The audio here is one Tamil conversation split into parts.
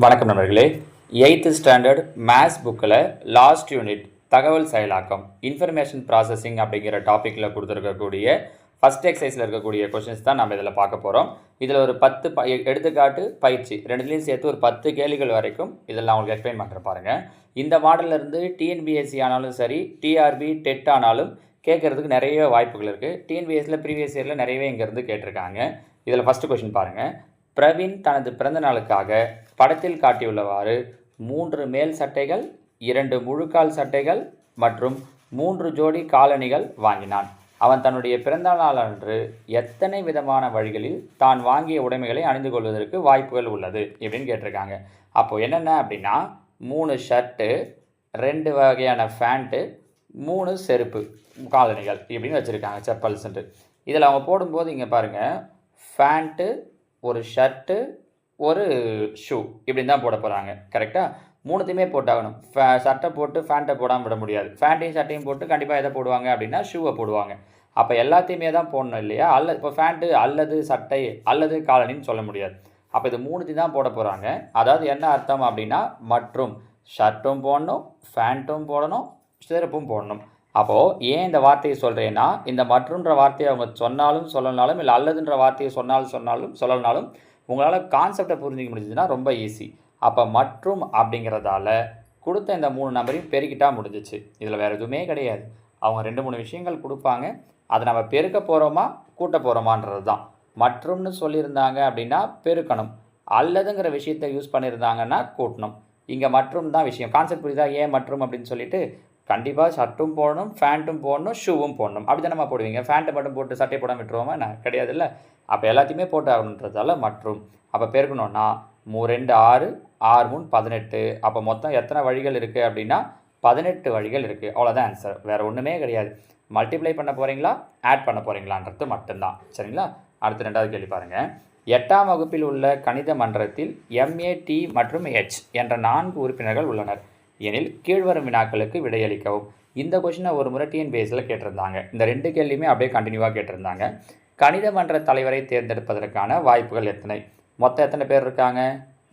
வணக்கம் நண்பர்களே. எயித்து ஸ்டாண்டர்ட் மேத்ஸ் புக்கில் லாஸ்ட் யூனிட் தகவல் செயலாக்கம் இன்ஃபர்மேஷன் ப்ராசஸிங் அப்படிங்கிற டாப்பிக்கில் கொடுத்துருக்கக்கூடிய ஃபஸ்ட் எக்ஸசைஸில் இருக்கக்கூடிய கொஷின்ஸ் தான் நம்ம இதில் பார்க்க போகிறோம் இதில் ஒரு பத்து ப எடுத்துக்காட்டு பயிற்சி ரெண்டுலேயும் சேர்த்து ஒரு பத்து கேள்விகள் வரைக்கும் இதில் நான் உங்களுக்கு எக்ஸ்பிளைன் பண்ணுறேன் பாருங்கள் இந்த மாடலேருந்து டிஎன்பிஎஸ்சி ஆனாலும் சரி டிஆர்பி டெட் ஆனாலும் கேட்குறதுக்கு நிறைய வாய்ப்புகள் இருக்குது டிஎன்பிஎஸ்சியில் ப்ரீவியஸ் இயரில் நிறையவே இங்கேருந்து கேட்டிருக்காங்க. இதில் ஃபஸ்ட்டு கொஷின் பாருங்கள் பிரவீன் தனது பிறந்த நாளுக்காக படத்தில் காட்டியுள்ளவாறு மூன்று மேல் சட்டைகள் இரண்டு முழுக்கால் சட்டைகள் மற்றும் மூன்று ஜோடி காலணிகள் வாங்கினான். அவன் தன்னுடைய பிறந்த நாள் அன்று எத்தனை விதமான வழிகளில் தான் வாங்கிய உடைமைகளை அணிந்து கொள்வதற்கு வாய்ப்புகள் உள்ளது இப்படின்னு கேட்டிருக்காங்க. அப்போ என்னென்ன அப்படின்னா மூணு ஷர்ட்டு ரெண்டு வகையான ஃபேண்ட்டு மூணு செருப்பு காலணிகள் இப்படின்னு வச்சுருக்காங்க செப்பல்ஸ்ன்ட்டு. இதில் அவங்க போடும்போது இங்கே பாருங்கள் ஃபேண்ட்டு ஒரு ஷர்ட்டு ஒரு ஷூ இப்படி தான் போட போகிறாங்க கரெக்டாக மூணுத்தையுமே போட்டாகணும். ஃபே சட்டை போட்டு ஃபேண்ட்டை போடாமல் விட முடியாது. ஃபேண்ட்டையும் சட்டையும் போட்டு கண்டிப்பாக எதை போடுவாங்க அப்படின்னா ஷூவை போடுவாங்க. அப்போ எல்லாத்தையுமே தான் போடணும் இல்லையா? அல்ல இப்போ ஃபேண்ட்டு அல்லது சட்டை அல்லது காலனின்னு சொல்ல முடியாது. அப்போ இது மூணுத்தையும் தான் போட போகிறாங்க அதாவது என்ன அர்த்தம் அப்படின்னா மற்றும் ஷர்ட்டும் போடணும் ஃபேண்ட்டும் போடணும் சிறப்பும் போடணும். அப்போது ஏன் இந்த வார்த்தையை சொல்கிறேன்னா இந்த மற்றுன்ற வார்த்தையை அவங்க சொன்னாலும் சொல்லனாலும் இல்லை அல்லதுன்ற வார்த்தையை சொன்னாலும் சொன்னாலும் சொல்லனாலும் உங்களால் கான்செப்டை புரிஞ்சிக்க முடிஞ்சதுன்னா ரொம்ப ஈஸி அப்போ மற்றும் அப்படிங்கிறதால கொடுத்த இந்த மூணு நம்பரையும் பெருக்கிட்டா முடிஞ்சிச்சு. இதில் வேறு எதுவுமே கிடையாது. அவங்க ரெண்டு மூணு விஷயங்கள் கொடுப்பாங்க. அதை நம்ம பெருக்க போகிறோமா கூட்ட போகிறோமான்றது தான் மற்றும்னு சொல்லியிருந்தாங்க அப்படின்னா பெருக்கணும். அல்லதுங்கிற விஷயத்தை யூஸ் பண்ணியிருந்தாங்கன்னா கூட்டணும். இங்கே மற்றும் தான் விஷயம். கான்செப்ட் புரியுதா? ஏன் மற்றும் அப்படின்னு சொல்லிட்டு கண்டிப்பாக ஷர்ட்டும் போடணும் ஃபேண்ட்டும் போடணும் ஷூவும் போடணும். அப்படி தானே போடுவீங்க. ஃபேண்ட்டை மட்டும் போட்டு சட்டை போட விட்டுருவோமா? நான் கிடையாதுல்ல. அப்போ எல்லாத்தையுமே போட்டு ஆகணுன்றதால மற்றும் அப்போ பெருக்கணும்னா மூ ரெண்டு ஆறு ஆறு மூணு பதினெட்டு. அப்போ மொத்தம் எத்தனை வழிகள் இருக்குது அப்படின்னா பதினெட்டு வழிகள் இருக்குது அவ்வளோதான் ஆன்சர் வேறு ஒன்றுமே கிடையாது. மல்டிப்ளை பண்ண போகிறீங்களா ஆட் பண்ண போகிறீங்களான்றது மட்டும்தான். சரிங்களா? அடுத்து ரெண்டாவது கேள்வி பாருங்கள் எட்டாம் வகுப்பில் உள்ள கணித மன்றத்தில் எம்ஏ டி மற்றும் ஹெச் என்ற நான்கு உறுப்பினர்கள் உள்ளனர். எனில் கீழ்வரும் வினாக்களுக்கு விடையளிக்கவும். இந்த கொஷினை ஒரு முறை டிஎன்பிஎஸ்சியில் பேஸில் கேட்டிருந்தாங்க. இந்த ரெண்டு கேள்வியுமே அப்படியே கண்டினியூவாக கேட்டிருந்தாங்க. கணித மன்ற தலைவரை தேர்ந்தெடுப்பதற்கான வாய்ப்புகள் எத்தனை? மொத்தம் எத்தனை பேர் இருக்காங்க?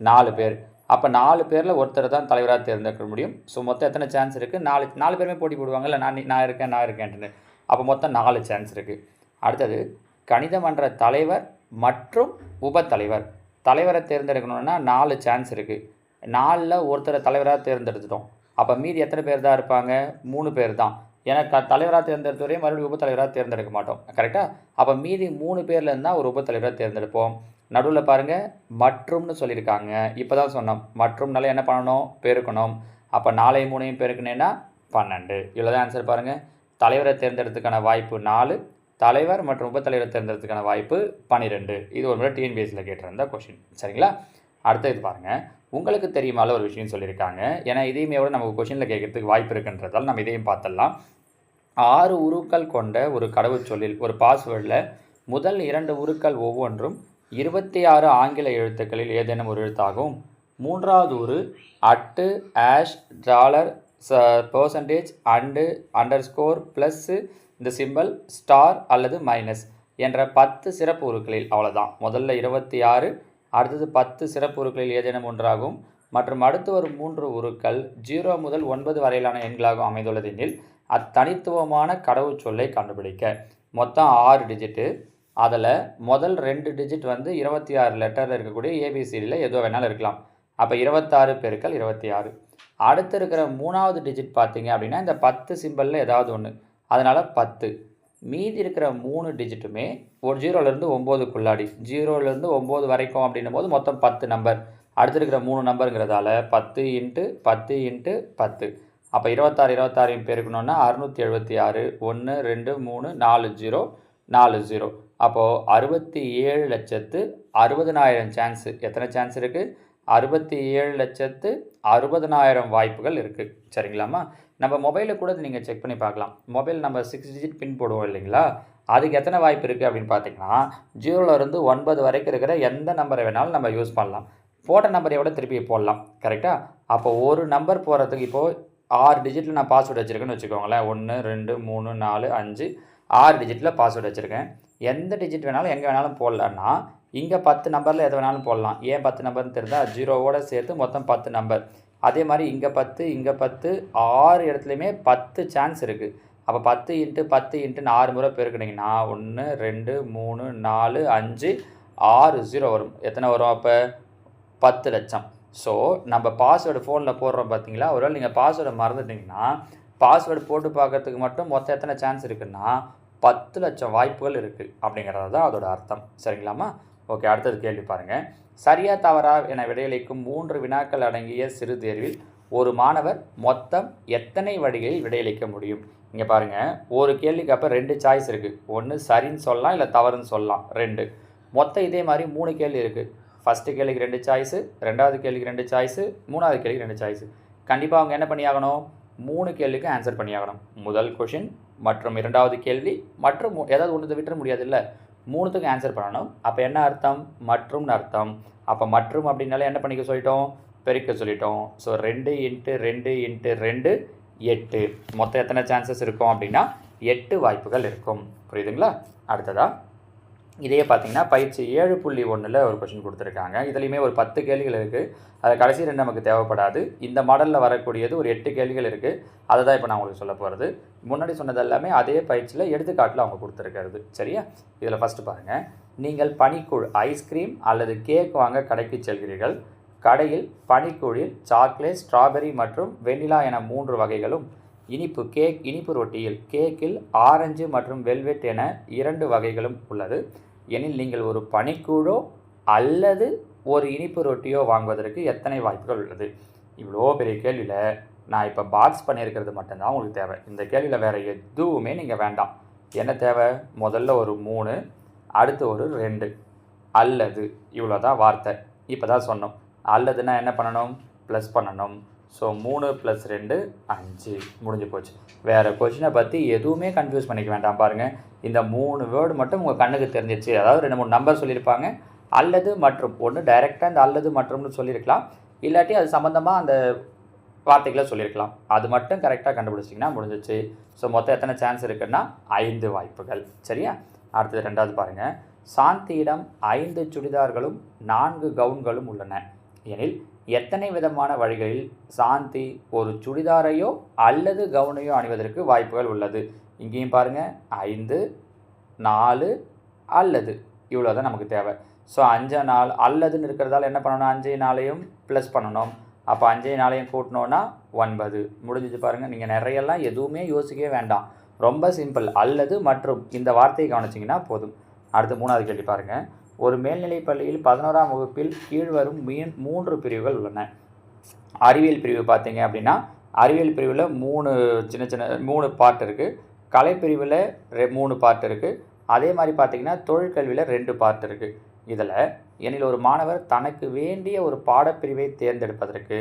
நாலு பேர். அப்போ நாலு பேரில் ஒருத்தர் தான் தலைவராக தேர்ந்தெடுக்க முடியும். ஸோ மொத்தம் எத்தனை சான்ஸ் இருக்குது நாலு நாலு பேருமே போட்டி போடுவாங்கல்ல நான் நான் இருக்கேன் நான் இருக்கேன்ட்டு அப்போ மொத்தம் நாலு சான்ஸ் இருக்குது அடுத்தது கணித மன்ற தலைவர் மற்றும் உபத்தலைவர் தலைவரை. தேர்ந்தெடுக்கணுன்னா நாலு சான்ஸ் இருக்குது நாலில் ஒருத்தரை தலைவராக தேர்ந்தெடுத்துட்டோம். அப்போ மீதி எத்தனை பேர் தான் இருப்பாங்க? மூணு பேர் தான். ஏன்னா க தலைவராக தேர்ந்தெடுத்தவரையும் மறுபடியும் உபத்தலைவராக தேர்ந்தெடுக்க மாட்டோம். கரெக்டாக அப்போ மீதி மூணு பேர்லேருந்து இருந்தால் ஒரு உபத்தலைவராக தேர்ந்தெடுப்போம். நடுவில் பாருங்கள் மற்றும்னு சொல்லியிருக்காங்க. இப்போ தான் சொன்னோம் மற்றும்னால என்ன பண்ணணும்? பெருக்கணும். அப்போ நாளை மூணையும் பெருக்கணுன்னா பன்னெண்டு. இவ்வளோ தான் ஆன்சர் பாருங்கள் தலைவரை தேர்ந்தெடுத்துக்கான வாய்ப்பு நாலு தலைவர் மற்றும் உபத்தலைவரை தேர்ந்தெடுத்துக்கான வாய்ப்பு பன்னிரெண்டு இது ஒரு முறை டிஎன்பிஎஸ்சியில் கேட்டிருந்த கொஷின் சரிங்களா? அடுத்த இது பாருங்கள் உங்களுக்கு தெரியுமால ஒரு விஷயம் சொல்லியிருக்காங்க. ஏன்னா இதையுமே விட நமக்கு கொஷினில் கேட்கறதுக்கு வாய்ப்பு இருக்குன்றதால் நம்ம இதையும் பார்த்துடலாம். ஆறு உருக்கள் கொண்ட ஒரு கடவுச்சொல்லில் ஒரு பாஸ்வேர்டில் முதல் இரண்டு உருக்கள் ஒவ்வொன்றும் இருபத்தி ஆறு ஆங்கில எழுத்துக்களில் ஏதேனும் ஒரு எழுத்தாகும். மூன்றாவது உரு அட்டு ஆஷ் டாலர் ச percentage and underscore plus இந்த சிம்பல் ஸ்டார் அல்லது மைனஸ் என்ற பத்து சிறப்பு உருக்களில் அவ்வளோதான் முதல்ல இருபத்தி ஆறு அடுத்தது பத்து சிறப்பு உருக்களில் ஏதேனும் ஒன்றாகும். மற்றும் அடுத்து வரும் மூன்று உருக்கள் ஜீரோ முதல் ஒன்பது வரையிலான எண்களாகவும் அமைந்துள்ளது எனில் அத்தனித்துவமான கடவுச்சொல்லை கண்டுபிடிக்க. மொத்தம் ஆறு டிஜிட்டு. அதில் முதல் ரெண்டு டிஜிட் வந்து இருபத்தி ஆறு லெட்டரில் இருக்கக்கூடிய ஏபிசிடியில் எதுவும் வேணாலும் இருக்கலாம். அப்போ இருபத்தாறு பெருக்கள் இருபத்தி ஆறு. அடுத்து இருக்கிற மூணாவது டிஜிட் பார்த்தீங்க அப்படின்னா இந்த பத்து சிம்பிளில் ஏதாவது ஒன்று அதனால் பத்து. மீதி இருக்கிற மூணு டிஜிட்டுமே ஒரு ஜீரோலேருந்து ஒம்போதுக்குள்ளாடி ஜீரோலேருந்து ஒம்பது வரைக்கும் அப்படின்னும் போது மொத்தம் பத்து நம்பர் அடுத்து இருக்கிற மூணு நம்பருங்கிறதால பத்து இன்ட்டு பத்து இன்ட்டு பத்து. அப்போ இருபத்தாறு இருபத்தாறையும் பெருக்கணுன்னா அறுநூற்றி எழுபத்தி ஆறு. ஒன்று ரெண்டு மூணு நாலு ஜீரோ நாலு ஜீரோ அப்போது அறுபத்தி ஏழு லட்சத்து அறுபதனாயிரம் சான்ஸு எத்தனை சான்ஸ் இருக்குது அறுபத்தி ஏழு லட்சத்து அறுபதனாயிரம் வாய்ப்புகள் இருக்குது சரிங்களாம்மா? நம்ம மொபைலில் கூட நீங்கள் செக் பண்ணி பார்க்கலாம். மொபைல் நம்ம சிக்ஸ் டிஜிட் பின் போடுவோம் இல்லைங்களா? அதுக்கு எத்தனை வாய்ப்பு இருக்குது அப்படின்னு பார்த்தீங்கன்னா ஜீரோலேருந்து ஒன்பது வரைக்கும் இருக்கிற எந்த நம்பரை வேணாலும் நம்ம யூஸ் பண்ணலாம். போட்ட நம்பரை விட திருப்பி போடலாம். கரெக்டாக அப்போ ஒரு நம்பர் போகிறதுக்கு இப்போது ஆறு டிஜிட்டில் நான் பாஸ்வேர்டு வச்சுருக்கேன்னு வச்சுக்கோங்களேன். ஒன்று ரெண்டு மூணு நாலு அஞ்சு. ஆறு டிஜிட்டில் பாஸ்வேர்டு வச்சுருக்கேன். எந்த டிஜிட் வேணாலும் எங்கே வேணாலும் போடலான்னா இங்கே பத்து நம்பரில் எது வேணாலும் போடலாம். ஏன் பத்து நம்பர்னு தெரிந்தால் ஜீரோவோட சேர்த்து மொத்தம் பத்து நம்பர் அதே மாதிரி இங்கே பத்து இங்கே பத்து ஆறு இடத்துலையுமே பத்து சான்ஸ் இருக்குது அப்போ பத்து இன்ட்டு பத்து இன்ட்டுன்னு ஆறு முறை பெருக்கினீங்கன்னா ஒன்று ரெண்டு மூணு நாலு அஞ்சு ஆறு ஜீரோ வரும். எத்தனை வரும் அப்போ? பத்து லட்சம். ஸோ நம்ம பாஸ்வேர்டு ஃபோனில் போடுறோம் பார்த்தீங்களா ஒருவேளை நீங்கள் பாஸ்வேர்டை மறந்துட்டீங்கன்னா பாஸ்வேர்டு போட்டு பார்க்கறதுக்கு மட்டும் மொத்தம் எத்தனை சான்ஸ் இருக்குன்னா பத்து லட்சம் வாய்ப்புகள் இருக்குது அப்படிங்கிறது தான் அதோட அர்த்தம். சரிங்களாம்மா? ஓகே அடுத்தது கேள்வி பாருங்கள் சரியா தவறா என விடையளிக்கும் மூன்று வினாக்கள் அடங்கிய சிறு தேர்வில் ஒரு மாணவர் மொத்தம் எத்தனை வழிகளில் விடையளிக்க முடியும்? இங்கே பாருங்கள் ஒரு கேள்விக்கு அப்போ ரெண்டு சாய்ஸ் இருக்குது ஒன்று சரின்னு சொல்லலாம் இல்லை தவறுன்னு சொல்லலாம். ரெண்டு. மொத்தம் இதே மாதிரி மூணு கேள்வி இருக்குது ஃபஸ்ட்டு கேள்விக்கு ரெண்டு சாய்ஸு ரெண்டாவது கேள்விக்கு ரெண்டு சாய்ஸு மூணாவது கேள்விக்கு ரெண்டு சாய்ஸு கண்டிப்பாக அவங்க என்ன பண்ணியாகணும்? மூணு கேள்விக்கு ஆன்சர் பண்ணியாகணும். முதல் கொஷின் மற்றும் இரண்டாவது கேள்வி மற்றும் ஏதாவது ஒன்று விட்டுற முடியாது இல்லை மூணுத்துக்கும் ஆன்சர் பண்ணணும். அப்போ என்ன அர்த்தம்? மற்றும்னு அர்த்தம். அப்போ மற்றும் அப்படின்னாலே என்ன பண்ணிக்க சொல்லிட்டோம்? பெருக்க சொல்லிட்டோம். ஸோ ரெண்டு இன்ட்டு ரெண்டு இன்ட்டு ரெண்டு எட்டு. மொத்தம் எத்தனை சான்சஸ் இருக்கும் அப்படின்னா எட்டு வாய்ப்புகள் இருக்கும். புரியுதுங்களா? அடுத்ததாக இதையே பார்த்தீங்கன்னா பயிற்சி ஏழு புள்ளி ஒன்றில் ஒரு கொஷின் கொடுத்துருக்காங்க. இதுலேயுமே ஒரு பத்து கேள்விகள் இருக்குது அது கடைசி ரெண்டு நமக்கு தேவைப்படாது. இந்த மாடலில் வரக்கூடியது ஒரு எட்டு கேள்விகள் இருக்குது அதை தான் இப்போ நான் உங்களுக்கு சொல்ல போகிறது முன்னாடி சொன்னது எல்லாமே அதே பயிற்சியில் எடுத்துக்காட்டில் அவங்க கொடுத்துருக்கிறது. சரியா? இதில் ஃபஸ்ட்டு பாருங்கள் நீங்கள் பனிக்கூழ் ஐஸ்கிரீம் அல்லது கேக் வாங்க கடைக்கு செல்கிறீர்கள். கடையில் பனிக்கூழில் சாக்லேட் ஸ்ட்ராபெரி மற்றும் வெண்ணிலா என மூன்று வகைகளும் இனிப்பு கேக் இனிப்பு ரொட்டியில் கேக்கில் ஆரஞ்சு மற்றும் வெல்வெட் என இரண்டு வகைகளும் உள்ளது. எனில் நீங்கள் ஒரு பனிக்கூழோ அல்லது ஒரு இனிப்பு ரொட்டியோ வாங்குவதற்கு எத்தனை வாய்ப்புகள் உள்ளது? இவ்வளோ பெரிய கேள்வியில் நான் இப்போ பாக்ஸ் பண்ணியிருக்கிறது மட்டும்தான் உங்களுக்கு தேவை. இந்த கேள்வியில் வேறு எதுவுமே நீங்கள் வேண்டாம். என்ன தேவை? முதல்ல ஒரு மூணு அடுத்து ஒரு ரெண்டு. அல்லது இவ்வளோ தான் வார்த்தை. இப்போ தான் சொன்னோம். அல்லதுன்னா என்ன பண்ணணும்? ப்ளஸ் பண்ணணும். ஸோ மூணு ப்ளஸ் ரெண்டு அஞ்சு. முடிஞ்சு போச்சு. வேறு கொஷினை பற்றி எதுவுமே கன்ஃபியூஸ் பண்ணிக்க வேண்டாம் பாருங்கள் இந்த மூணு வேர்டு மட்டும் உங்கள் கண்ணுக்கு தெரிஞ்சிச்சு அதாவது ரெண்டு மூணு நம்பர் சொல்லியிருப்பாங்க. அல்லது மற்றும். ஒன்று டைரெக்டாக இந்த அல்லது மற்றும்னு சொல்லியிருக்கலாம். இல்லாட்டி அது சம்மந்தமாக அந்த வார்த்தைகளை சொல்லியிருக்கலாம். அது மட்டும் கரெக்டாக கண்டுபிடிச்சிங்கன்னா முடிஞ்சிச்சு. ஸோ மொத்தம் எத்தனை சான்ஸ் இருக்குன்னா ஐந்து வாய்ப்புகள். சரியா? அடுத்தது ரெண்டாவது பாருங்கள் சாந்தியிடம் ஐந்து சுடிதார்களும் நான்கு கவுன்களும் உள்ளன. எனில் எத்தனை விதமான வழிகளில் சாந்தி ஒரு சுடிதாரையோ அல்லது கவுனையோ அணிவதற்கு வாய்ப்புகள் உள்ளது? இங்கேயும் பாருங்கள் ஐந்து நாலு அல்லது. இவ்வளோ தான் நமக்கு தேவை. ஸோ அஞ்சு நாள் அல்லதுன்னு இருக்கிறதால என்ன பண்ணணும்? அஞ்சு நாளையும் ப்ளஸ் பண்ணணும். அப்போ அஞ்சு நாளையும் கூட்டினோன்னா ஒன்பது. முடிஞ்சிச்சு பாருங்கள் நீங்கள் நிறையெல்லாம் எதுவுமே யோசிக்கவே வேண்டாம். ரொம்ப சிம்பிள். அல்லது மற்றும். இந்த வார்த்தையை கவனிச்சிங்கன்னா போதும். அடுத்து மூணாவது கேள்வி பாருங்கள் ஒரு மேல்நிலைப் பள்ளியில் பதினோராம் வகுப்பில் கீழ்வரும் மீன் மூன்று பிரிவுகள் உள்ளன. அறிவியல் பிரிவு பார்த்தீங்க அப்படின்னா அறிவியல் பிரிவில் மூணு சின்ன சின்ன மூணு பார்ட் இருக்குது கலைப்பிரிவில் ரெ மூணு பார்ட் இருக்குது அதே மாதிரி பார்த்தீங்கன்னா தொழிற்கல்வியில் ரெண்டு பார்ட் இருக்குது இதில் எனில் ஒரு மாணவர் தனக்கு வேண்டிய ஒரு பாடப்பிரிவை தேர்ந்தெடுப்பதற்கு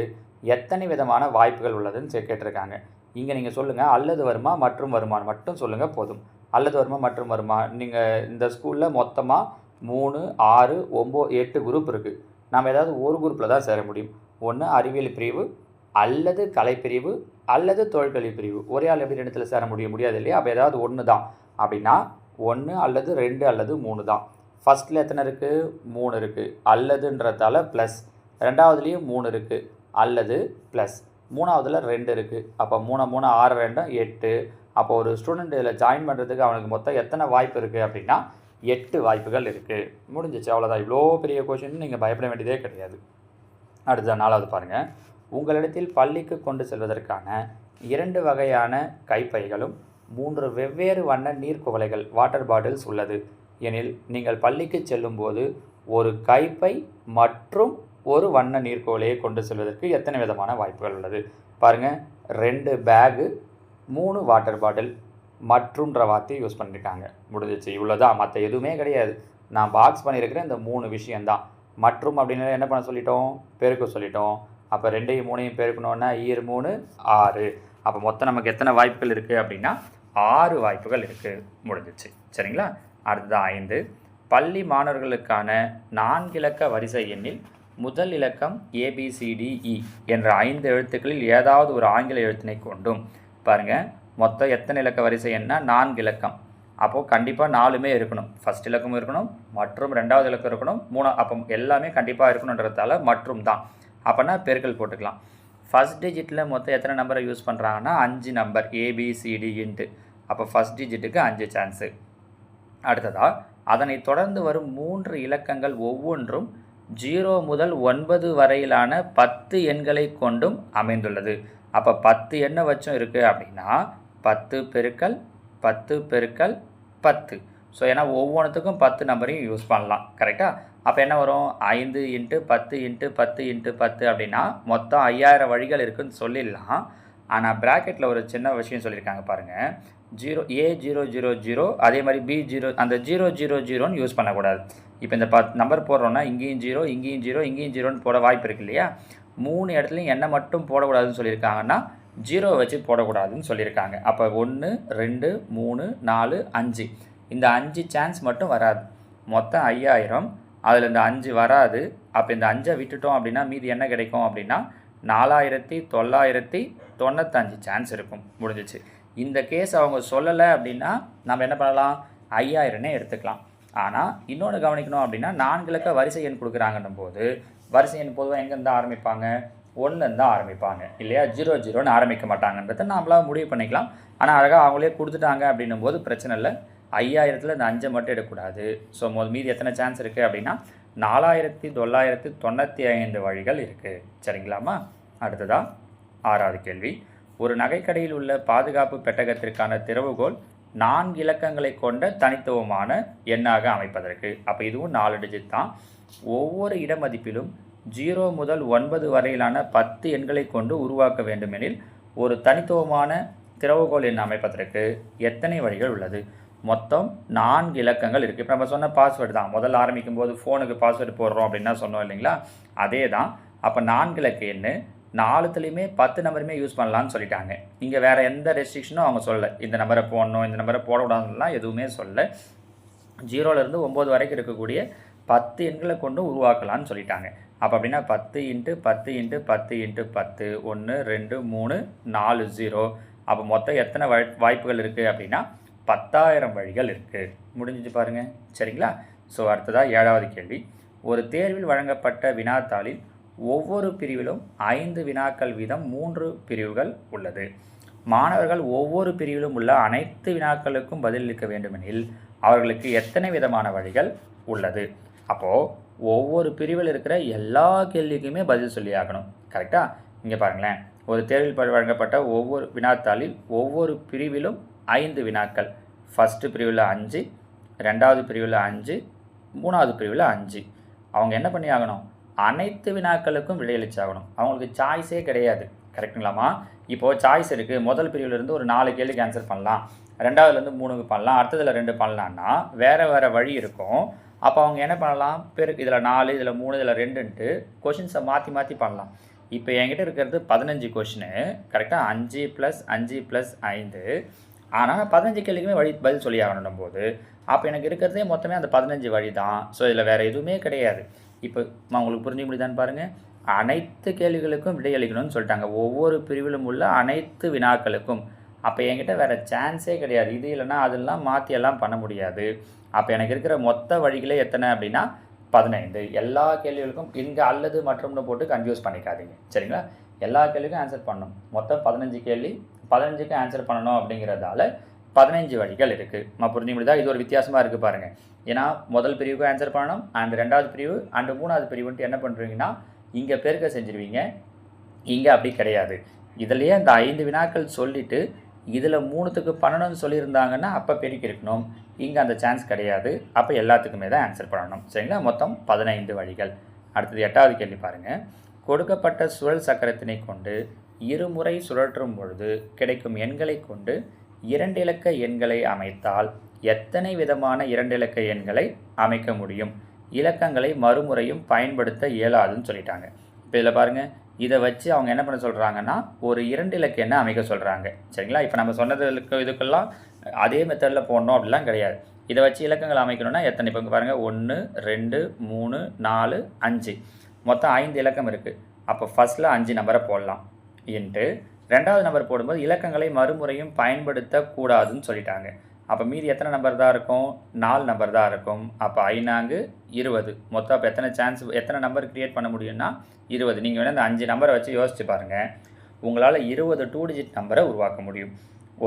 எத்தனை விதமான வாய்ப்புகள் உள்ளதுன்னு கேட்டிருக்காங்க. இங்கே நீங்கள் சொல்லுங்கள் அல்லது வருமா மற்றும் வருமானம் மட்டும் சொல்லுங்கள் போதும். அல்லது வருமா மற்றும் வருமா நீங்கள் இந்த ஸ்கூலில் மொத்தமாக மூணு ஆறு ஒம்போ எட்டு குரூப் இருக்குது நம்ம ஏதாவது ஒரு குரூப்பில் தான் சேர முடியும். ஒன்று அறிவியல் பிரிவு அல்லது கலைப்பிரிவு அல்லது தொழிற்கல்வி பிரிவு. ஒரே ஆள் எப்படி ரெண்டுத்துல சேர முடிய முடியாது இல்லையா? அப்போ ஏதாவது ஒன்று தான். அப்படின்னா ஒன்று அல்லது ரெண்டு அல்லது மூணு தான். ஃபஸ்ட்டில் எத்தனை இருக்குது மூணு இருக்குது அல்லதுன்றதால ப்ளஸ் ரெண்டாவதுலேயும் மூணு இருக்குது அல்லது ப்ளஸ் மூணாவதில் ரெண்டு இருக்குது அப்போ மூணு மூணு ஆறு ரெண்டும் எட்டு. அப்போ ஒரு ஸ்டூடெண்ட் இதில் ஜாயின் பண்ணுறதுக்கு அவனுக்கு மொத்தம் எத்தனை வாய்ப்பு இருக்குது அப்படின்னா எட்டு வாய்ப்புகள் இருக்குது முடிஞ்சிச்சு. அவ்வளோதான் இவ்வளோ பெரிய கொஷின் நீங்கள் பயப்பட வேண்டியதே கிடையாது. அடுத்த நாலாவது பாருங்கள் உங்களிடத்தில் பள்ளிக்கு கொண்டு செல்வதற்கான இரண்டு வகையான கைப்பைகளும் மூன்று வெவ்வேறு வண்ண நீர்க்குவளைகள் வாட்டர் பாட்டில்ஸ் உள்ளது. எனில் நீங்கள் பள்ளிக்கு செல்லும்போது ஒரு கைப்பை மற்றும் ஒரு வண்ண நீர்க்குவளையை கொண்டு செல்வதற்கு எத்தனை விதமான வாய்ப்புகள் உள்ளது? பாருங்கள் ரெண்டு பேகு மூணு வாட்டர் பாட்டில் மற்றும்ன்ற வார்த்தையை யூஸ் பண்ணியிருக்காங்க முடிஞ்சிச்சு இவ்வளோதான் மற்ற எதுவுமே கிடையாது. நான் பாக்ஸ் பண்ணியிருக்கிற இந்த மூணு விஷயந்தான் மற்றும் அப்படின்னா என்ன பண்ண சொல்லிட்டோம்? பெருக்க சொல்லிட்டோம். அப்போ ரெண்டையும் மூணையும் பெருக்கணுன்னா ஈர் மூணு ஆறு. அப்போ மொத்தம் நமக்கு எத்தனை வாய்ப்புகள் இருக்குது அப்படின்னா ஆறு வாய்ப்புகள் இருக்குது முடிஞ்சிச்சு சரிங்களா? அடுத்தது ஐந்து. பள்ளி மாணவர்களுக்கான நான்கிலக்க வரிசை எண்ணில் முதல் இலக்கம் ஏபிசிடிஇ e என்ற ஐந்து எழுத்துக்களில் ஏதாவது ஒரு ஆங்கில எழுத்தினை கொண்டும். பாருங்க. மொத்தம் எத்தனை இலக்க வரிசை என்ன நான்கு இலக்கம். அப்போது கண்டிப்பாக நாலுமே இருக்கணும். ஃபஸ்ட் இலக்கமும் இருக்கணும் மற்றும் ரெண்டாவது இலக்கம் இருக்கணும் மூணு அப்போ எல்லாமே கண்டிப்பாக இருக்கணுன்றதால மற்றும் தான். அப்போனா பெருக்கல் போட்டுக்கலாம். ஃபஸ்ட் டிஜிட்டில் மொத்தம் எத்தனை நம்பரை யூஸ் பண்ணுறாங்கன்னா அஞ்சு number A B C D into அப்போ ஃபஸ்ட் டிஜிட்டுக்கு அஞ்சு சான்ஸு அடுத்ததாக அதனை தொடர்ந்து வரும் மூன்று இலக்கங்கள் ஒவ்வொன்றும் ஜீரோ முதல் ஒன்பது வரையிலான பத்து எண்களை கொண்டும் அமைந்துள்ளது. அப்போ பத்து எண்ணை வச்சும் இருக்குது அப்படின்னா பத்து பெருக்கல் பத்து பெருக்கல் பத்து. ஸோ ஏன்னா ஒவ்வொன்றுத்துக்கும் பத்து நம்பரையும் யூஸ் பண்ணலாம். கரெக்டாக அப்போ என்ன வரும்? ஐந்து இன்ட்டு பத்து இன்ட்டு பத்து இன்ட்டு பத்து அப்படின்னா மொத்தம் ஐயாயிரம் வழிகள் இருக்குதுன்னு சொல்லிடலாம். ஆனால் ப்ராக்கெட்டில் ஒரு சின்ன விஷயம் சொல்லியிருக்காங்க பாருங்கள் zero A zero zero zero அதே மாதிரி பி ஜீரோ அந்த ஜீரோ ஜீரோ ஜீரோன்னு யூஸ் பண்ணக்கூடாது. இப்போ இந்த பத் நம்பர் போடுறோன்னா இங்கேயும் ஜீரோ இங்கேயும் ஜீரோ இங்கேயும் ஜீரோன்னு போட வாய்ப்பு இருக்கு இல்லையா? மூணு இடத்துலையும் எண்ணெய் மட்டும் போடக்கூடாதுன்னு சொல்லியிருக்காங்கன்னா ஜீரோ வச்சு போடக்கூடாதுன்னு சொல்லியிருக்காங்க. அப்போ ஒன்று ரெண்டு மூணு நாலு அஞ்சு. இந்த அஞ்சு சான்ஸ் மட்டும் வராது. மொத்தம் ஐயாயிரம். அதில் இந்த அஞ்சு வராது. அப்போ இந்த அஞ்சை விட்டுட்டோம் அப்படின்னா மீதி என்ன கிடைக்கும் அப்படின்னா நாலாயிரத்தி தொள்ளாயிரத்தி தொண்ணூத்தஞ்சு சான்ஸ் இருக்கும். முடிஞ்சிச்சு. இந்த கேஸ் அவங்க சொல்லலை அப்படின்னா நம்ம என்ன பண்ணலாம்? ஐயாயிரம்னே எடுத்துக்கலாம். ஆனால் இன்னொன்று கவனிக்கணும் அப்படின்னா நான்கு இலக்க வரிசை எண் கொடுக்குறாங்கன்னும் போது வரிசை எண் பொதுவாக எங்கேருந்து ஆரம்பிப்பாங்க? ஒன்றுலேருந்து ஆரம்பிப்பாங்க. இல்லையா? ஜீரோ ஜீரோன்னு ஆரம்பிக்க மாட்டாங்கன்றதை நாமளாக முடிவு பண்ணிக்கலாம். ஆனால் அழகாக அவங்களே கொடுத்துட்டாங்க அப்படின்னும் போது பிரச்சனை இல்லை. ஐயாயிரத்தில் இந்த அஞ்சை மட்டும் எடுக்கக்கூடாது. ஸோ மொதல் மீதி எத்தனை சான்ஸ் இருக்குது அப்படின்னா நாலாயிரத்தி தொள்ளாயிரத்தி தொண்ணூற்றி ஐந்து வழிகள் இருக்குது சரிங்களாமா அடுத்ததா ஆறாவது கேள்வி. ஒரு நகைக்கடையில் உள்ள பாதுகாப்பு பெட்டகத்திற்கான திறவுகோல் நான்கு இலக்கங்களை கொண்ட தனித்துவமான எண்ணாக அமைப்பதற்கு. அப்போ இதுவும் நாலு டிஜிட் தான். ஒவ்வொரு இடமதிப்பிலும் ஜீரோ முதல் ஒன்பது வரையிலான பத்து எண்களை கொண்டு உருவாக்க வேண்டுமெனில் ஒரு தனித்துவமான திறவுகோல் எண் அமைப்பதற்கு எத்தனை வழிகள் உள்ளது? மொத்தம் நான்கு இலக்கங்கள் இருக்குது இப்போ நம்ம சொன்ன பாஸ்வேர்டு தான். முதல்ல ஆரம்பிக்கும் போது ஃபோனுக்கு பாஸ்வேர்டு போடுறோம் அப்படின்னா சொன்னோம் இல்லைங்களா? அதே தான். அப்போ நான்கு இலக்க எண்ணு நாலுத்துலேயுமே பத்து நம்பருமே யூஸ் பண்ணலான்னு சொல்லிட்டாங்க. இங்கே வேறு எந்த ரெஸ்ட்ரிக்ஷனும் அவங்க சொல்லலை. இந்த நம்பரை போடணும் இந்த நம்பரை போடக்கூடாதுலாம் எதுவுமே சொல்லலை. ஜீரோலேருந்து ஒம்பது வரைக்கும் இருக்கக்கூடிய பத்து எண்களை கொண்டு உருவாக்கலாம்னு சொல்லிட்டாங்க. அப்போ அப்படின்னா பத்து இன்ட்டு பத்து இன்ட்டு பத்து இன்ட்டு பத்து ஒன்று ரெண்டு மூணு நாலு ஜீரோ அப்போ மொத்தம் எத்தனை வாய் வாய்ப்புகள் இருக்குது அப்படின்னா பத்தாயிரம் வழிகள் இருக்குது முடிஞ்சிச்சு பாருங்கள் சரிங்களா? ஸோ அடுத்ததாக ஏழாவது கேள்வி. ஒரு தேர்வில் வழங்கப்பட்ட வினாத்தாளில் ஒவ்வொரு பிரிவிலும் ஐந்து வினாக்கள் வீதம் மூன்று பிரிவுகள் உள்ளது. மாணவர்கள் ஒவ்வொரு பிரிவிலும் உள்ள அனைத்து வினாக்களுக்கும் பதிலளிக்க வேண்டுமெனில் அவர்களுக்கு எத்தனை விதமான வழிகள் உள்ளது? அப்போது ஒவ்வொரு பிரிவில் இருக்கிற எல்லா கேள்விக்குமே பதில் சொல்லி ஆகணும். கரெக்டாக இங்கே பாருங்களேன். ஒரு தேர்வில் வழங்கப்பட்ட ஒவ்வொரு வினாத்தாளில் ஒவ்வொரு பிரிவிலும் ஐந்து வினாக்கள். ஃபஸ்ட்டு பிரிவில் அஞ்சு ரெண்டாவது பிரிவில் அஞ்சு மூணாவது பிரிவில் அஞ்சு. அவங்க என்ன பண்ணி ஆகணும்? அனைத்து வினாக்களுக்கும் விடையளிச்சாகணும் அவங்களுக்கு சாய்ஸே கிடையாது. கரெக்டுங்களாம்மா இப்போது சாய்ஸ் இருக்குது முதல் பிரிவுலேருந்து ஒரு நாலு கேள்விக்கு ஆன்சர் பண்ணலாம். ரெண்டாவதுலேருந்து மூணுக்கு பண்ணலாம். அடுத்ததில் ரெண்டு பண்ணலான்னா வேறு வேறு வழி இருக்கும். அப்போ அவங்க என்ன பண்ணலாம்? பெரு இதில் நாலு இதில் மூணு இதில் ரெண்டுன்ட்டு கொஷின்ஸை மாற்றி மாற்றி பண்ணலாம். இப்போ என்கிட்ட இருக்கிறது பதினஞ்சு கொஷினு கரெக்டாக அஞ்சு ப்ளஸ் அஞ்சு ப்ளஸ் ஐந்து. ஆனால் பதினஞ்சு கேள்விக்குமே வழி பதில் சொல்லி ஆகணும் போது அப்போ எனக்கு இருக்கிறதே மொத்தமே அந்த பதினஞ்சு வழி தான் ஸோ இதில் வேறு எதுவுமே கிடையாது. இப்போ நான் உங்களுக்கு புரிஞ்சு முடியுதான்னு பாருங்கள் அனைத்து கேள்விகளுக்கும் விடையளிக்கணும்னு சொல்லிட்டாங்க. ஒவ்வொரு பிரிவிலும் உள்ள அனைத்து வினாக்களுக்கும். அப்போ என்கிட்ட வேறு சான்ஸே கிடையாது. இது இல்லைன்னா அதெல்லாம் மாற்றி எல்லாம் பண்ண முடியாது. அப்போ எனக்கு இருக்கிற மொத்த வழிகளே எத்தனை அப்படின்னா பதினைந்து. எல்லா கேள்விகளுக்கும் இங்கே அல்லது மற்றும்னு போட்டு கன்ஃபியூஸ் பண்ணிக்காதீங்க. சரிங்களா? எல்லா கேள்விக்கும் ஆன்சர் பண்ணணும். மொத்தம் பதினஞ்சு கேள்வி. பதினஞ்சுக்கு ஆன்சர் பண்ணணும் அப்படிங்கிறதால பதினஞ்சு வழிகள் இருக்குது நம்ம புரிஞ்சு முடியுதா இது ஒரு வித்தியாசமாக இருக்குது பாருங்கள் ஏன்னா முதல் பிரிவுக்கும் ஆன்சர் பண்ணணும் அண்ட் ரெண்டாவது பிரிவு அண்டு மூணாவது பிரிவுன்ட்டு என்ன பண்ணுறீங்கன்னா இங்கே பெருக்க செஞ்சுருவீங்க. இங்கே அப்படி கிடையாது. இதுலேயே அந்த ஐந்து வினாக்கள் சொல்லிவிட்டு இதில் மூணுத்துக்கு பண்ணணும்னு சொல்லியிருந்தாங்கன்னா அப்போ பெருக்கி இருக்கணும் இங்கே அந்த சான்ஸ் கிடையாது. அப்போ எல்லாத்துக்குமே தான் ஆன்சர் பண்ணணும். சரிங்களா? மொத்தம் பதினைந்து வழிகள். அடுத்தது எட்டாவது கேள்வி பாருங்கள் கொடுக்கப்பட்ட சுழல் சக்கரத்தினை கொண்டு இருமுறை சுழற்றும் பொழுது கிடைக்கும் எண்களை கொண்டு இரண்டு இலக்க எண்களை அமைத்தால் எத்தனை விதமான இரண்டு இலக்க எண்களை அமைக்க முடியும்? இலக்கங்களை மறுமுறையும் பயன்படுத்த இயலாதுன்னு சொல்லிட்டாங்க. இப்போ இதில் பாருங்கள் இதை வச்சு அவங்க என்ன பண்ண சொல்கிறாங்கன்னா ஒரு இரண்டு இலக்கு எண்ணை அமைக்க சொல்கிறாங்க சரிங்களா? இப்போ நம்ம சொன்னதுக்கு இதுக்கெல்லாம் அதே மெத்தடில் போடணும் அப்படிலாம் கிடையாது. இதை வச்சு இலக்கங்கள் அமைக்கணும்னா எத்தனை? இப்போ பாருங்கள் ஒன்று ரெண்டு மூணு நாலு அஞ்சு. மொத்தம் ஐந்து இலக்கம் இருக்குது அப்போ ஃபஸ்ட்டில் அஞ்சு நம்பரை போடலாம். இன்ட்டு ரெண்டாவது நம்பர் போடும்போது இலக்கங்களை மறுமுறையும் பயன்படுத்தக்கூடாதுன்னு சொல்லிட்டாங்க. அப்போ மீதி எத்தனை நம்பர் தான் இருக்கும்? நாலு நம்பர் தான் இருக்கும். அப்போ ஐநாங்கு இருபது. மொத்தம் அப்போ எத்தனை சான்ஸ் எத்தனை நம்பர் க்ரியேட் பண்ண முடியும்னா இருபது. நீங்கள் வேணால் அந்த அஞ்சு நம்பரை வச்சு யோசிச்சு பாருங்கள் உங்களால் இருபது டூ டிஜிட் நம்பரை உருவாக்க முடியும்.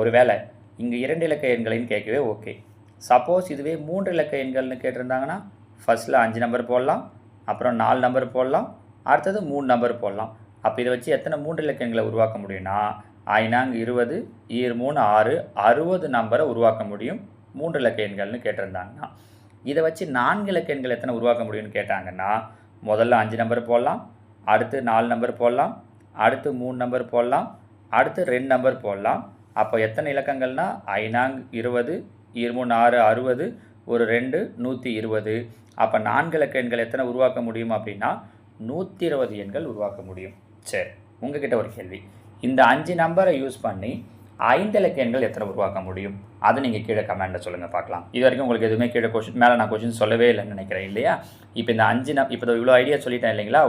ஒருவேளை இங்கே இரண்டு இலக்க எண்களையும் கேட்கவே ஓகே சப்போஸ் இதுவே மூன்று இலக்க எண்கள்னு கேட்டிருந்தாங்கன்னா ஃபஸ்ட்டில் அஞ்சு நம்பர் போடலாம். அப்புறம் நாலு நம்பர் போடலாம். அடுத்தது மூணு நம்பர் போடலாம். அப்போ இதை வச்சு எத்தனை மூன்று இலக்க எண்களை உருவாக்க முடியும்னா ஐநாங் இருபது ஈர் மூணு ஆறு அறுபது நம்பரை உருவாக்க முடியும். மூன்று இலக்க எண்கள்னு கேட்டிருந்தாங்கன்னா இதை வச்சு நான்கு இலக்க எண்கள் எத்தனை உருவாக்க முடியும்னு கேட்டாங்கன்னா முதல்ல அஞ்சு நம்பர் போடலாம் அடுத்து நாலு நம்பர் போடலாம் அடுத்து மூணு நம்பர் போடலாம் அடுத்து ரெண்டு நம்பர் போடலாம். அப்போ எத்தனை இலக்கங்கள்னா ஐநாங் இருபது ஈர் மூணு ஆறு அறுபது ஒரு ரெண்டு நூற்றி இருபது. அப்போ நான்கு இலக்க எண்கள் எத்தனை உருவாக்க முடியும் அப்படின்னா நூற்றி இருபது எண்கள் உருவாக்க முடியும். சரி உங்ககிட்ட ஒரு கேள்வி. இந்த அஞ்சு நம்பரை யூஸ் பண்ணி ஐந்து இலக்கியங்கள் எத்தனை உருவாக்க முடியும்? அதை நீங்கள் கீழே கமெண்ட்டில் சொல்லுங்கள் பார்க்கலாம். இது வரைக்கும் உங்களுக்கு எதுவுமே கீழே கொஷின் மேலே நான் கொஷின் சொல்லவே இல்லைன்னு நினைக்கிறேன் இல்லையா? இப்போ இந்த அஞ்சு நம் இப்போ இவ்வளோ ஐடியா சொல்லிட்டேன் இல்லைங்களா?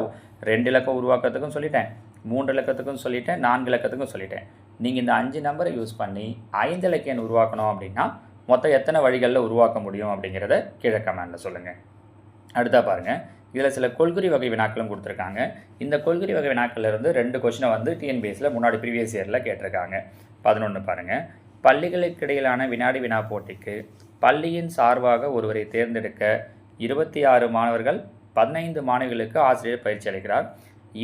ரெண்டு இலக்கம் உருவாக்கிறதுக்கும் சொல்லிட்டேன் மூன்று இலக்கத்துக்கும் சொல்லிட்டேன் நான்கு இலக்கத்துக்கும் சொல்லிட்டேன். நீங்கள் இந்த அஞ்சு நம்பரை யூஸ் பண்ணி ஐந்து இலக்கியம் உருவாக்கணும் அப்படின்னா மொத்தம் எத்தனை வழிகளில் உருவாக்க முடியும் அப்படிங்கிறத கீழே கமெண்டில் சொல்லுங்கள் அடுத்தா பாருங்கள் இதில் சில கொள்குறி வகை வினாக்களும் கொடுத்துருக்காங்க. இந்த கொள்குறி வகை வினாக்கள்ல இருந்து ரெண்டு கொஷினை வந்து டிஎன்பிஎஸ்சில் முன்னாடி ப்ரீவியஸ் இயரில் கேட்டிருக்காங்க. பதினொன்று பாருங்கள் பள்ளிகளுக்கிடையிலான வினாடி வினா போட்டிக்கு பள்ளியின் சார்பாக ஒருவரை தேர்ந்தெடுக்க இருபத்தி ஆறு மாணவர்கள் பதினைந்து மாணவிகளுக்கு ஆசிரியர் பயிற்சி அளிக்கிறார்.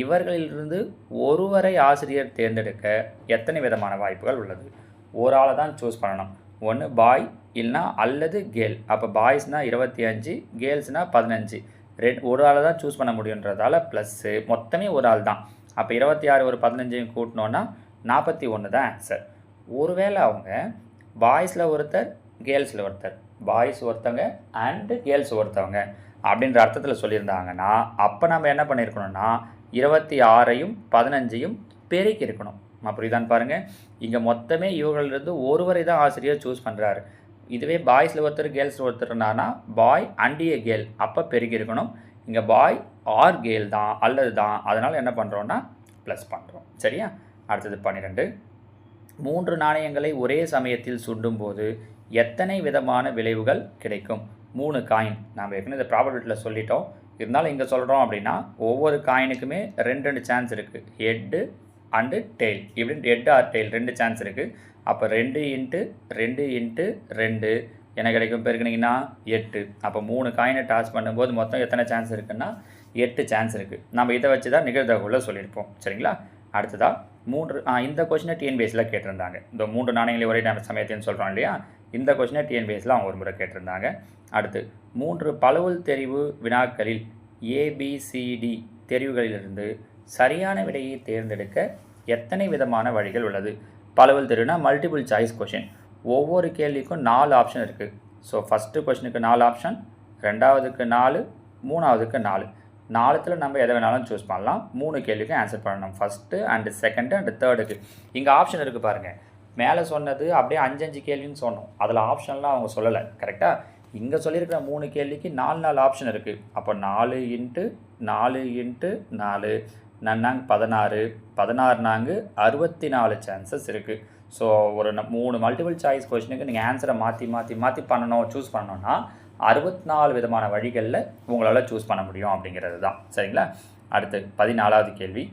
இவர்களிலிருந்து ஒருவரை ஆசிரியர் தேர்ந்தெடுக்க எத்தனை விதமான வாய்ப்புகள் உள்ளது? ஒரு ஆளை தான் சூஸ் பண்ணணும். ஒன்று பாய் இல்லைனா அல்லது கேர்ள் அப்போ பாய்ஸ்னால் இருபத்தி அஞ்சு கேர்ள்ஸ்னால் பதினஞ்சு. ரெண்டு ஒரு ஆளை தான் சூஸ் பண்ண முடியுன்றதால ப்ளஸ்ஸு மொத்தமே ஒரு ஆள் தான். அப்போ இருபத்தி ஆறு ஒரு பதினஞ்சையும் கூட்டினோன்னா நாற்பத்தி ஒன்று தான் ஆன்சர் ஒருவேளை அவங்க பாய்ஸில் ஒருத்தர் கேர்ள்ஸில் ஒருத்தர். பாய்ஸ் ஒருத்தவங்க அண்டு கேர்ள்ஸ் ஒருத்தவங்க அப்படின்ற அர்த்தத்தில் சொல்லியிருந்தாங்கன்னா அப்போ நம்ம என்ன பண்ணியிருக்கணும்னா இருபத்தி ஆறையும் பதினஞ்சையும் பெருக்கி இருக்கணும் நான் பாருங்கள் இங்கே மொத்தமே இவர்களிலிருந்து ஒருவரை தான் ஆசிரியர் சூஸ் பண்ணுறாரு இதுவே பாய்ஸில் ஒருத்தர் கேர்ள்ஸில் ஒருத்தர்னானா பாய் அண்ட் ஏ கேர்ள் அப்போ பெருகிருக்கணும் இங்கே பாய் ஆர் கேர்ள் தான் அல்லது தான். அதனால் என்ன பண்ணுறோன்னா ப்ளஸ் பண்ணுறோம் சரியா? அடுத்தது பன்னிரெண்டு. மூன்று நாணயங்களை ஒரே சமயத்தில் சுண்டும்போது எத்தனை விதமான விளைவுகள் கிடைக்கும்? மூணு காயின் நாம் ஏற்கனவே இந்த ப்ராபர்ட்டியில் சொல்லிட்டோம். இருந்தாலும் இங்கே சொல்கிறோம் அப்படின்னா ஒவ்வொரு காயினுக்குமே ரெண்டு ரெண்டு சான்ஸ் இருக்குது ஹெட்டு அண்டு டெய்ல் இப்படின்னு ஹெட் ஆர் டெய்ல் ரெண்டு சான்ஸ் இருக்குது அப்போ ரெண்டு இன்ட்டு ரெண்டு இன்ட்டு ரெண்டு. என்ன கிடைக்கும் பெருக்குனிங்கன்னா எட்டு. அப்போ மூணு காயினை டாஸ் பண்ணும்போது மொத்தம் எத்தனை சான்ஸ் இருக்குன்னா எட்டு சான்ஸ் இருக்குது நம்ம இதை வச்சு தான் நிகழ்தகவுல சொல்லியிருப்போம். சரிங்களா? அடுத்ததாக மூன்று இந்த கொஷினை டிஎன்பிஎஸ்சில் கேட்டிருந்தாங்க. இந்த மூன்று நாணயங்களை ஒரே நேர சமயத்தின்னு சொல்கிறோம் இல்லையா? இந்த கொஷினை டிஎன்பிஎஸ்சில் அவங்க ஒரு முறை கேட்டிருந்தாங்க. அடுத்து மூன்று பலவுள் தெரிவு வினாக்களில் ஏபிசிடி தெரிவுகளிலிருந்து சரியான விடையை தேர்ந்தெடுக்க எத்தனை விதமான வழிகள் உள்ளது? பலவல் தெரியும்னா மல்டிபிள் சாய்ஸ் கொஷின் ஒவ்வொரு கேள்விக்கும் நாலு ஆப்ஷன் இருக்குது ஸோ ஃபஸ்ட்டு கொஷினுக்கு நாலு ஆப்ஷன் ரெண்டாவதுக்கு நாலு மூணாவதுக்கு நாலு. நாலுத்தில் நம்ம எதை வேணாலும் சூஸ் பண்ணலாம். மூணு கேள்விக்கும் ஆன்சர் பண்ணணும். ஃபஸ்ட்டு அண்டு செகண்டு அண்டு தேர்டுக்கு இங்கே ஆப்ஷன் இருக்குது பாருங்கள் மேலே சொன்னது அப்படியே அஞ்சஞ்சு கேள்வின்னு சொன்னோம். அதில் ஆப்ஷன்லாம் அவங்க சொல்லலை. கரெக்டாக இங்கே சொல்லியிருக்கிற மூணு கேள்விக்கு நாலு நாலு ஆப்ஷன் இருக்குது அப்போ நாலு இன்ட்டு நாலு இன்ட்டு நாலு. நன்னாங்க பதினாறு பதினாறு நான்கு அறுபத்தி நாலு சான்சஸ் இருக்குது ஸோ ஒரு மூணு மல்டிபிள் சாய்ஸ் கொஷினுக்கு நீங்கள் ஆன்சரை மாற்றி மாற்றி மாற்றி பண்ணணும் சூஸ் பண்ணணும்னா அறுபத்தி நாலு விதமான வழிகளில் உங்களால் சூஸ் பண்ண முடியும் அப்படிங்கிறது தான் சரிங்களா? அடுத்து பதினாலாவது கேள்வி.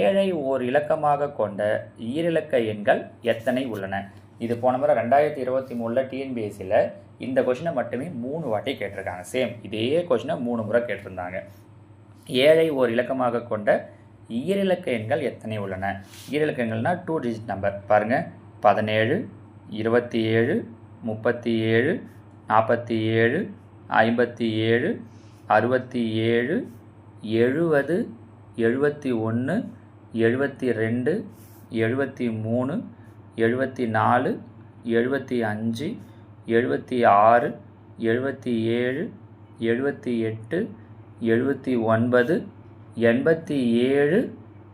ஏழை ஓர் இலக்கமாக கொண்ட ஈரிலக்க எண்கள் எத்தனை உள்ளன? இது போன முறை ரெண்டாயிரத்தி இருபத்தி மூணில் டிஎன்பிஎஸ்சியில் இந்த கொஷினை மட்டுமே மூணு வாட்டி கேட்டிருக்காங்க. சேம் இதே கொஷினை மூணு முறை கேட்டிருந்தாங்க. ஏழை ஓர் இலக்கமாக கொண்ட ஈரிலக்க எண்கள் எத்தனை உள்ளன? ஈரிலக்க எண்கள்னால் டூ டிஜிட் நம்பர் பாருங்கள் பதினேழு இருபத்தி ஏழு முப்பத்தி ஏழு நாற்பத்தி ஏழு ஐம்பத்தி ஏழு அறுபத்தி ஏழு எழுபது எழுபத்தி ஒன்று எழுபத்தி ரெண்டு எழுபத்தி மூணு எழுபத்தி நாலு எழுபத்தி அஞ்சு எழுபத்தி ஆறு எழுபத்தி ஏழு எழுபத்தி எட்டு எழுபத்தி ஒன்பது எண்பத்தி ஏழு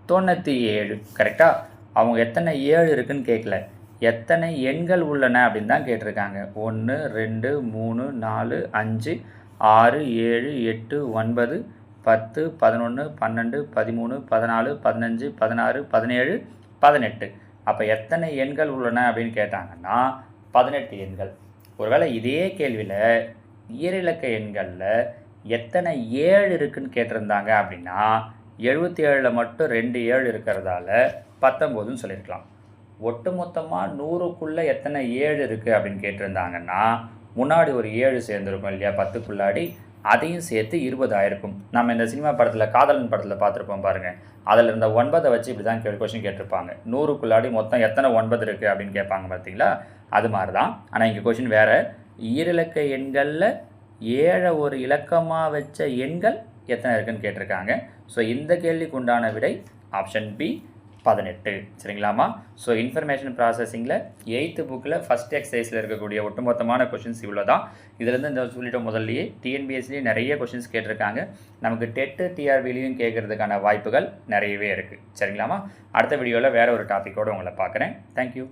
தொண்ணூற்றி ஏழு. கரெக்டாக அவங்க எத்தனை ஏழு இருக்குன்னு கேட்கல எத்தனை எண்கள் உள்ளன அப்படின்னு தான் கேட்டிருக்காங்க. ஒன்று ரெண்டு மூணு நாலு அஞ்சு ஆறு ஏழு எட்டு ஒன்பது பத்து பதினொன்று பன்னெண்டு பதிமூணு பதினாலு பதினஞ்சு பதினாறு பதினேழு பதினெட்டு. அப்போ எத்தனை எண்கள் உள்ளன அப்படின்னு கேட்டாங்கன்னா பதினெட்டு எண்கள். ஒருவேளை இதே கேள்வியில் இயரிலக்க எண்களில் எத்தனை ஏழு இருக்குன்னு கேட்டிருந்தாங்க அப்படின்னா எழுபத்தி ஏழில் மட்டும் ரெண்டு ஏழு இருக்கிறதால பத்தொம்போதுன்னு சொல்லியிருக்கலாம். ஒட்டுமொத்தமாக நூறுக்குள்ளே எத்தனை ஏழு இருக்குது அப்படின்னு கேட்டிருந்தாங்கன்னா முன்னாடி ஒரு ஏழு சேர்ந்துருக்கும் இல்லையா பத்துக்குள்ளாடி அதையும் சேர்த்து இருபதாயிருக்கும். நம்ம இந்த சினிமா படத்தில் காதலன் படத்தில் பார்த்துருப்போம் பாருங்கள் அதில் இருந்த ஒன்பதை வச்சு இப்படி தான் கேள்வி கொஷின் கேட்டிருப்பாங்க. நூறுக்குள்ளாடி மொத்தம் எத்தனை ஒன்பது இருக்குது அப்படின்னு கேட்பாங்க பார்த்தீங்களா அது மாதிரி தான் ஆனால் இங்கே கொஷின் வேறு. ஈரிலக்க எண்களில் ஏழை ஒரு இலக்கமாக வச்ச எண்கள் எத்தனை இருக்குன்னு கேட்டிருக்காங்க. ஸோ இந்த கேள்விக்கு உண்டான விடை ஆப்ஷன் பி பதினெட்டு. சரிங்களாமா ஸோ இன்ஃபர்மேஷன் ப்ராசஸிங்கில் எயித்து புக்கில் ஃபஸ்ட் எக்ஸசைஸில் இருக்கக்கூடிய ஒட்டுமொத்தமான கொஷின்ஸ் இவ்வளோ தான் இதுலேருந்து இந்த சொல்லிட்டோம் முதல்லையே. டிஎன்பிஎஸ்லேயும் நிறைய கொஷின்ஸ் கேட்டிருக்காங்க. நமக்கு டெட்டு டிஆர்பிலையும் கேட்குறதுக்கான வாய்ப்புகள் நிறையவே இருக்குது சரிங்களாமா அடுத்த வீடியோவில் வேறு ஒரு டாப்பிக்கோடு உங்களை பார்க்குறேன். தேங்க்யூ